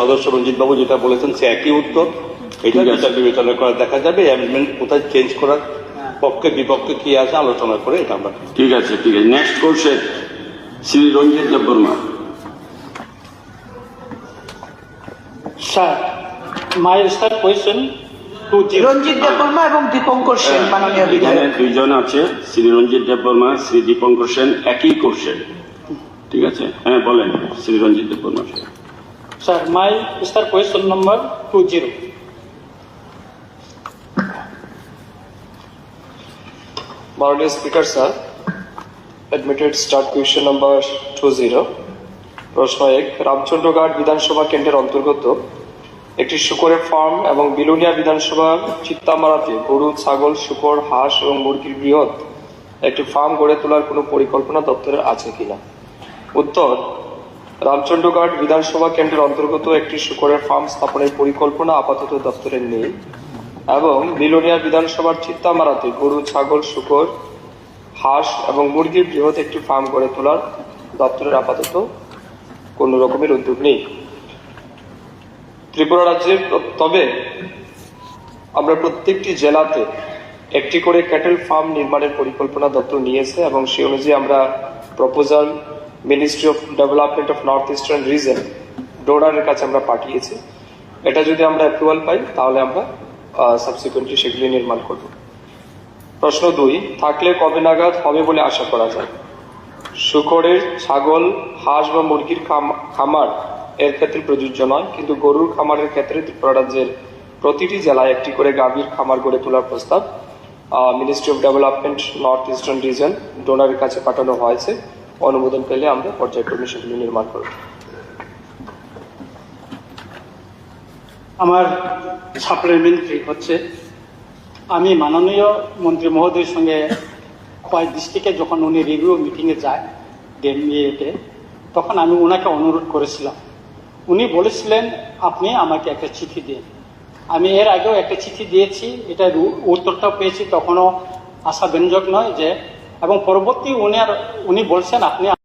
সদস্য রঞ্জিত বাবু যেটা বলেছেন সে একই উত্তর। এটা বিচার বিবেচনা করা দেখা যাবে অ্যামেন্ডমেন্ট কোথায় চেঞ্জ করার পক্ষে বিপক্ষে কি আছে আলোচনা করে এটা আমরা ঠিক আছে ঠিক আছে। নেক্সট কোর্সে Shri Ranjit Debbarma Sir, my third question to রঞ্জিত দেববর্মা এবং দীপঙ্কর সেন মাননীয় বিধায়ক। দুইজন আছে শ্রী রঞ্জিত দেববর্মা শ্রী দীপঙ্কর সেন একই কোর্সের ঠিক আছে? হ্যাঁ বলেন Shri Ranjit Debbarma Sir, my third question number two zero. মাননীয় speaker sir admitted starred question number two zero প্রশ্ন এক রামচন্দ্রঘাট বিধানসভা কেন্দ্রের অন্তর্গত একটি শুকরের ফার্ম এবং বিলোনিয়া বিধানসভার চিত্তামারাতে গরু ছাগল শুকর হাঁস এবং মুরগির বৃহৎ একটি ফার্ম গড়ে তোলার কোনো পরিকল্পনা দপ্তরের আছে কিনা? উত্তর রামচন্দ্রঘাট বিধানসভা কেন্দ্রের অন্তর্গত একটি শুকরের ফার্ম স্থাপনের পরিকল্পনা আপাতত দপ্তরের নেই এবং বিলোনিয়া বিধানসভার চিত্তামারাতে গরু, ছাগল, শুকর, হাঁস এবং মুরগির বৃহৎ একটি ফার্ম গড়ে তোলার দপ্তরের আপাতত কোনো রকমের উদ্যোগ নেই। ত্রিপুরা রাজ্যের তবে আমরা প্রত্যেকটি জেলাতে একটি করে ক্যাটেল ফার্ম নির্মাণের পরিকল্পনা দপ্তর নিয়েছে এবং সেই অনুযায়ী আমরা proposal ministry of development of north eastern region ডোনারের কাছে আমরা পাঠিয়েছি। এটা যদি আমরা অ্যাপ্রুভাল পাই, তাহলে আমরা সাবসিকুয়েন্টলি সেগুলি নির্মাণ করব। প্রশ্ন দুই, থাকলে কবে নাগাদ হবে বলে আশা করা যায়? শুকরের ছাগল, হাঁস বা মুরগির খামার এর ক্ষেত্রে প্রযোজ্য নয়, কিন্তু গরুর খামারের ক্ষেত্রে ত্রিপুরা রাজ্যের প্রতিটি জেলায় একটি করে গাভীর খামার গড়ে তোলার প্রস্তাব ministry of development north eastern region ডোনারের কাছে পাঠানো হয়েছে। অনুমোদন পেলে আমরা পর্যায়ক্রমে সেগুলি নির্মাণ করব। আমার সাপ্লিমেন্টারি হচ্ছে, আমি মাননীয় মন্ত্রী মহোদয়ের সঙ্গে খোয়াই ডিস্ট্রিক্টে যখন উনি রিভিউ মিটিংয়ে যায় ডেমিয়েতে তখন আমি ওনাকে অনুরোধ করেছিলাম। উনি বলেছিলেন, আপনি আমাকে একটা চিঠি দিন। আমি এর আগেও একটা চিঠি দিয়েছি, এটা উত্তরটাও পেয়েছি, তখনও আশাব্যঞ্জক নয় যে এবং পরবর্তী উনি আর উনি বলছেন আপনি